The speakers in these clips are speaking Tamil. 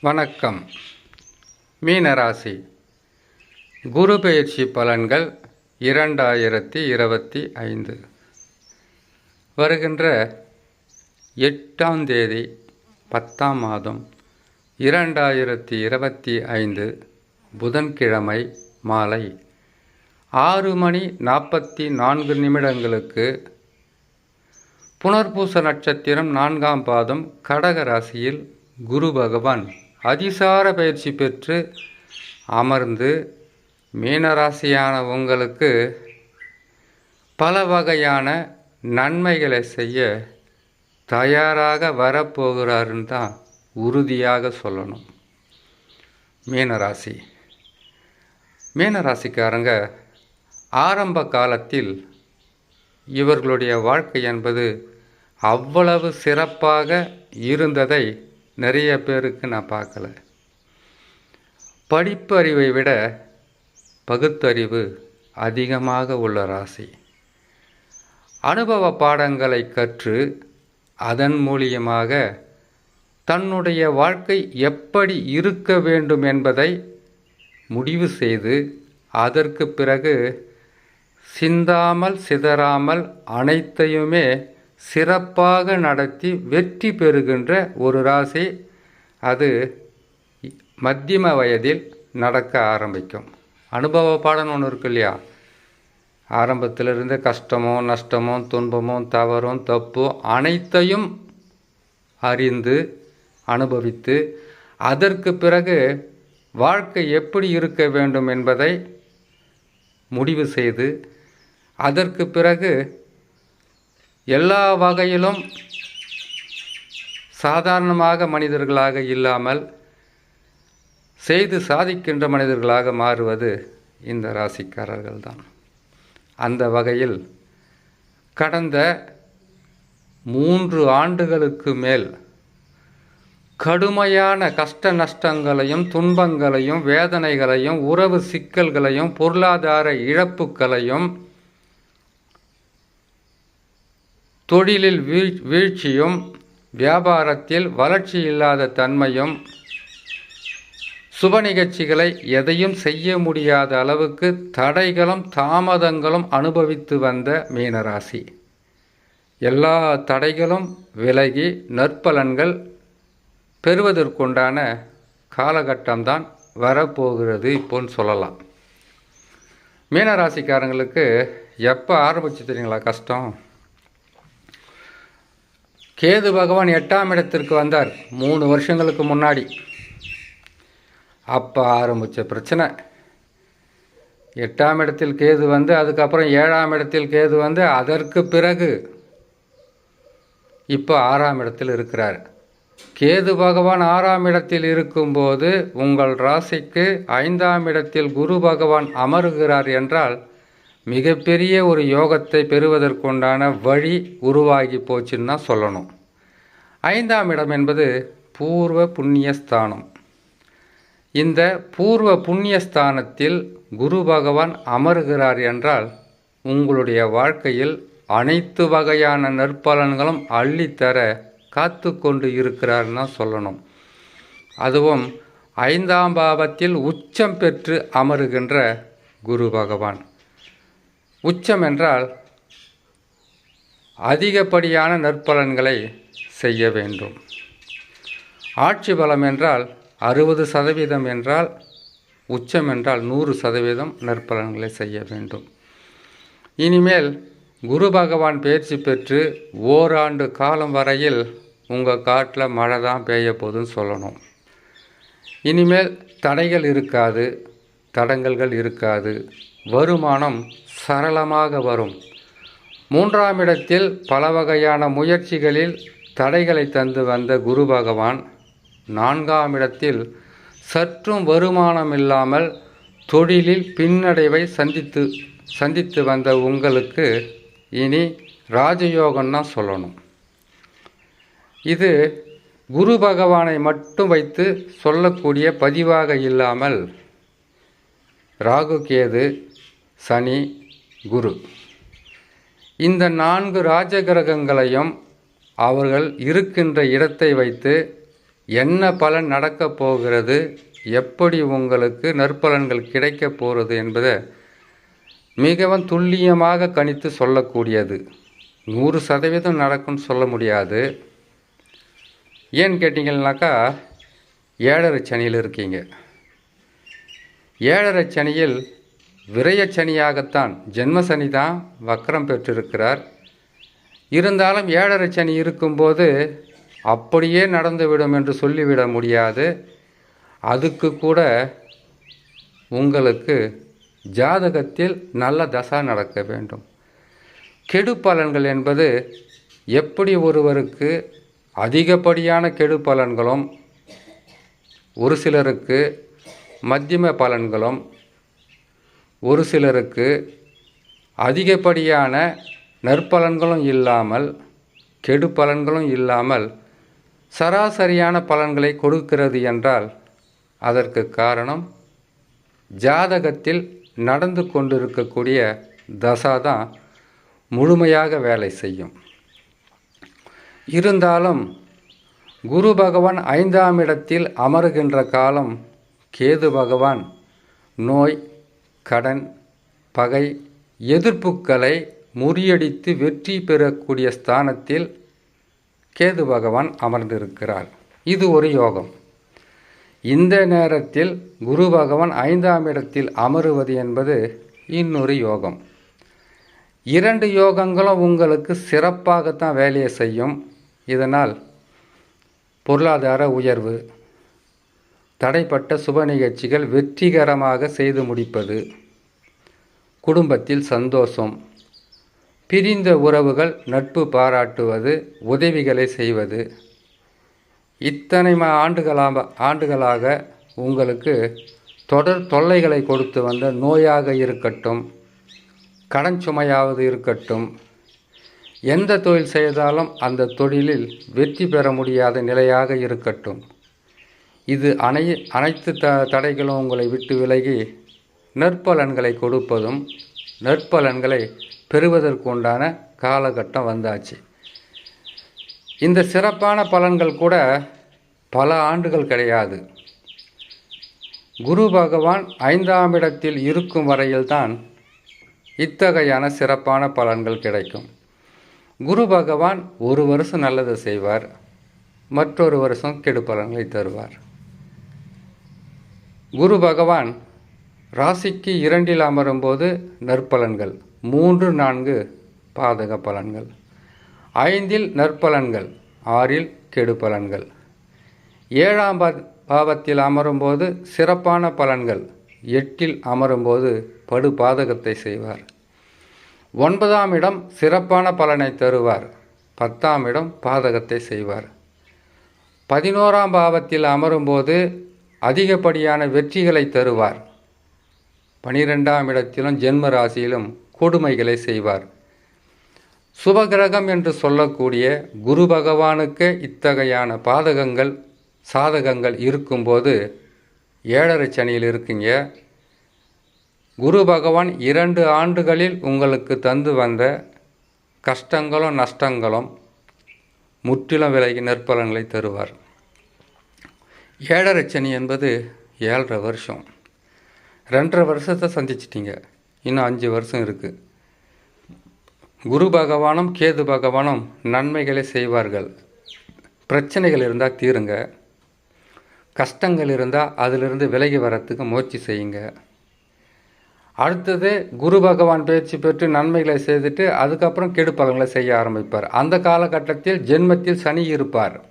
வணக்கம். மீனராசி. குரு பெயர்ச்சி பலன்கள் இரண்டாயிரத்தி இருபத்தி ஐந்து. வருகின்ற எட்டாம் தேதி பத்தாம் மாதம் இரண்டாயிரத்தி இருபத்தி ஐந்து புதன்கிழமை மாலை ஆறு மணி நாற்பத்தி நான்கு நிமிடங்களுக்கு புனர்பூச நட்சத்திரம் நான்காம் பாதம் கடக ராசியில் குரு பகவான். அதிசார பயிற்சி பெற்று அமர்ந்து மீனராசியான உங்களுக்கு பல வகையான நன்மைகளை செய்ய தயாராக வரப்போகிறாருன்னு தான் உறுதியாக சொல்லணும். மீனராசி. மீனராசிக்காரங்க ஆரம்ப காலத்தில் இவர்களுடைய வாழ்க்கை என்பது அவ்வளவு சிறப்பாக இருந்ததை நிறைய பேருக்கு நான் பார்க்கல. படிப்பறிவை விட பகுத்தறிவு அதிகமாக உள்ள ராசி. அனுபவ பாடங்களை கற்று அதன் மூலியமாக தன்னுடைய வாழ்க்கை எப்படி இருக்க வேண்டும் என்பதை முடிவு செய்து அதற்கு பிறகு சிந்தாமல் சிதறாமல் அனைத்தையுமே சிறப்பாக நடத்தி வெற்றி பெறுகின்ற ஒரு ராசி அது மத்தியம வயதில் நடக்க ஆரம்பிக்கும். அனுபவ பாடம் ஒன்று இருக்கு இல்லையா? ஆரம்பத்திலிருந்து கஷ்டமோ நஷ்டமோ துன்பமோ தவறும் தப்போ அனைத்தையும் அறிந்து அனுபவித்து அதற்கு பிறகு வாழ்க்கை எப்படி இருக்க வேண்டும் என்பதை முடிவு செய்து அதற்கு பிறகு எல்லா வகையிலும் சாதாரணமாக மனிதர்களாக இல்லாமல் செய்து சாதிக்கின்ற மனிதர்களாக மாறுவது இந்த ராசிக்காரர்கள் தான் அந்த வகையில் கடந்த மூன்று ஆண்டுகளுக்கு மேல் கடுமையான கஷ்ட நஷ்டங்களையும் துன்பங்களையும் வேதனைகளையும் உறவு சிக்கல்களையும் பொருளாதார இழப்புகளையும் தொழிலில் வீழ் வீழ்ச்சியும் வியாபாரத்தில் வளர்ச்சி இல்லாத தன்மையும் சுப நிகழ்ச்சிகளை எதையும் செய்ய முடியாத அளவுக்கு தடைகளும் தாமதங்களும் அனுபவித்து வந்த மீனராசி. எல்லா தடைகளும் விலகி நற்பலன்கள் பெறுவதற்குண்டான காலகட்டம்தான் வரப்போகிறது இப்போன்னு சொல்லலாம். மீனராசிக்காரங்களுக்கு எப்போ ஆரம்பிச்சு தெரியுங்களா கஷ்டம்? கேது பகவான் எட்டாம் இடத்திற்கு வந்தார். மூணு வருஷங்களுக்கு முன்னாடி. அப்போ ஆரம்பித்த பிரச்சனை. எட்டாம் இடத்தில் கேது வந்து அதுக்கப்புறம் ஏழாம் இடத்தில் கேது வந்து அதற்கு பிறகு இப்போ ஆறாம் இடத்தில் இருக்கிறார். கேது பகவான் ஆறாம் இடத்தில் இருக்கும்போது உங்கள் ராசிக்கு ஐந்தாம் இடத்தில் குரு பகவான் அமருகிறார் என்றால் மிகப்பெரிய ஒரு யோகத்தை பெறுவதற்குண்டான வழி உருவாகி போச்சுன்னு தான் சொல்லணும். ஐந்தாம் இடம் என்பது பூர்வ புண்ணியஸ்தானம் இந்த பூர்வ புண்ணியஸ்தானத்தில் குரு பகவான் அமருகிறார் என்றால் உங்களுடைய வாழ்க்கையில் அனைத்து வகையான நற்பலன்களும் அள்ளித்தர காத்து கொண்டு இருக்கிறார்னு தான் சொல்லணும். அதுவும் ஐந்தாம் பாவத்தில் உச்சம் பெற்று அமருகின்ற குரு பகவான். உச்சம் என்றால் அதிகப்படியான நற்பலன்களை செய்ய வேண்டும். ஆட்சி பலம் என்றால் அறுபது சதவீதம் என்றால் உச்சம் என்றால் நூறு சதவீதம் நற்பலன்களை செய்ய வேண்டும். இனிமேல் குரு பகவான் பயிற்சி பெற்று ஓராண்டு காலம் வரையில் உங்கள் காட்டில் மழை தான் பெய்ய போதுன்னு சொல்லணும். இனிமேல் தடைகள் இருக்காது தடங்கல்கள் இருக்காது வருமானம் சரளமாக வரும். மூன்றாம் இடத்தில் பல வகையான முயற்சிகளில் தடைகளை தந்து வந்த குரு பகவான் நான்காம் இடத்தில் சற்றும் வருமானம் இல்லாமல் தொழிலில் பின்னடைவை சந்தித்து சந்தித்து வந்த உங்களுக்கு இனி ராஜயோகம்னா சொல்லணும். இது குரு பகவானை மட்டும் வைத்து சொல்லக்கூடிய பதிவாக இல்லாமல் ராகு கேது சனி குரு. இந்த நான்கு ராஜகிரகங்களையும் அவர்கள் இருக்கின்ற இடத்தை வைத்து என்ன பலன் நடக்கப் போகிறது எப்படி உங்களுக்கு நற்பலன்கள் கிடைக்கப் போகிறது என்பதை மிகவும் துல்லியமாக கணித்து சொல்லக்கூடியது. நூறு சதவீதம் நடக்கும்னு சொல்ல முடியாது. ஏன்னு கேட்டிங்கன்னாக்கா ஏழரை சனியில் இருக்கீங்க. ஏழரை சனியில் விரயச்சனியாகத்தான். ஜென்மசனி தான் வக்கரம் பெற்றிருக்கிறார். இருந்தாலும் ஏழரை சனி இருக்கும்போது அப்படியே நடந்துவிடும் என்று சொல்லிவிட முடியாது. அதுக்கு கூட உங்களுக்கு ஜாதகத்தில் நல்ல தசா நடக்க வேண்டும். கெடு பலன்கள் என்பது எப்படி ஒருவருக்கு அதிகப்படியான கெடு பலன்களும் ஒரு சிலருக்கு மத்தியம பலன்களும் ஒரு சிலருக்கு அதிகப்படியான நற்பலன்களும் இல்லாமல் கெடு பலன்களும் இல்லாமல் சராசரியான பலன்களை கொடுக்கிறது என்றால் அதற்கு காரணம் ஜாதகத்தில் நடந்து கொண்டிருக்கக்கூடிய தசா தான் முழுமையாக வேலை செய்யும். இருந்தாலும் குரு பகவான் ஐந்தாம் இடத்தில் அமருகின்ற காலம் கேது பகவான் நோய் கடன் பகை எதிர்ப்புகளை முறியடித்து வெற்றி பெறக்கூடிய ஸ்தானத்தில் கேது பகவான் அமர்ந்திருக்கிறார். இது ஒரு யோகம். இந்த நேரத்தில் குரு பகவான் ஐந்தாம் இடத்தில் அமருவது என்பது இன்னொரு யோகம். இரண்டு யோகங்களும் உங்களுக்கு சிறப்பாகத்தான் வேலையை செய்யும். இதனால் பொருளாதார உயர்வு தடைப்பட்ட சுப நிகழ்ச்சிகள் வெற்றிகரமாக செய்து முடிப்பது. குடும்பத்தில் சந்தோஷம். பிரிந்த உறவுகள் நட்பு பாராட்டுவது உதவிகளை செய்வது. இத்தனை ம ஆண்டுகளாக ஆண்டுகளாக உங்களுக்கு தொடர் தொல்லைகளை கொடுத்து வந்த நோயாக இருக்கட்டும் கடன் சுமையாவது இருக்கட்டும் எந்த தொழில் செய்தாலும் அந்த தொழிலில் வெற்றி பெற முடியாத நிலையாக இருக்கட்டும். இது அனை அனைத்து த தடைகளும் உங்களை விட்டு விலகி நற்பலன்களை கொடுப்பதும் நற்பலன்களை பெறுவதற்குண்டான காலகட்டம் வந்தாச்சு. இந்த சிறப்பான பலன்கள் கூட பல ஆண்டுகள் கிடையாது. குரு பகவான் ஐந்தாம் இடத்தில் இருக்கும் வரையில்தான் இத்தகையான சிறப்பான பலன்கள் கிடைக்கும். குரு பகவான் ஒரு வருஷம் நல்லதை செய்வார் மற்றொரு வருஷம் கெடு பலன்களை தருவார். குரு பகவான் ராசிக்கு இரண்டில் அமரும்போது நற்பலன்கள் மூன்று நான்கு பாதக பலன்கள். ஐந்தில் நற்பலன்கள் ஆறில் கெடு பலன்கள். ஏழாம் பா பாவத்தில் அமரும்போது சிறப்பான பலன்கள் எட்டில் அமரும்போது படு பாதகத்தை செய்வார். ஒன்பதாம் இடம் சிறப்பான பலனை தருவார் பத்தாம் இடம் பாதகத்தை செய்வார். பதினோராம் பாவத்தில் அமரும்போது அதிகப்படியான வெற்றிகளை தருவார். பனிரெண்டாம் இடத்திலும் ஜென்ம ராசியிலும் கொடுமைகளை செய்வார். சுபகிரகம் என்று சொல்லக்கூடிய குரு பகவானுக்கு இத்தகையான பாதகங்கள் சாதகங்கள் இருக்கும்போது ஏழரை சனியில் இருக்குங்க. குரு பகவான் இரண்டு ஆண்டுகளில் உங்களுக்கு தந்து வந்த கஷ்டங்களும் நஷ்டங்களும் முற்றிலும் விலகி நற்பலன்களை தருவார். ஏழரை சனி என்பது ஏழரை வருஷம். ரெண்டரை வருஷத்தை சந்திச்சிட்டிங்க. இன்னும் அஞ்சு வருஷம் இருக்குது குரு பகவானும் கேது பகவானும் நன்மைகளை செய்வார்கள். பிரச்சனைகள் இருந்தால் தீருங்க. கஷ்டங்கள் இருந்தால் அதிலிருந்து விலகி வரத்துக்கு முயற்சி செய்யுங்க. அடுத்தது குரு பகவான் பேச்சு பெற்று நன்மைகளை செய்துட்டு அதுக்கப்புறம் கெடு செய்ய ஆரம்பிப்பார். அந்த காலகட்டத்தில் ஜென்மத்தில் சனி இருப்பார்.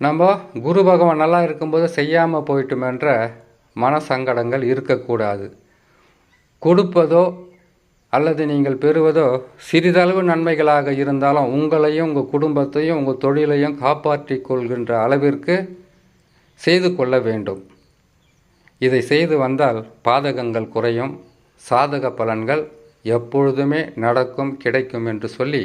நம்ம குரு பகவான் நல்லா இருக்கும்போது செய்யாமல் போயிட்டோமென்ற மன சங்கடங்கள் இருக்கக்கூடாது. கொடுப்பதோ அல்லது நீங்கள் பெறுவதோ சிறிதளவு நன்மைகளாக இருந்தாலும் உங்களையும் உங்கள் குடும்பத்தையும் உங்கள் தொழிலையும் காப்பாற்றிக் கொள்கின்ற அளவிற்கு செய்து கொள்ள வேண்டும். இதை செய்து வந்தால் பாதகங்கள் குறையும் சாதக பலன்கள் எப்பொழுதுமே நடக்கும் கிடைக்கும் என்று சொல்லி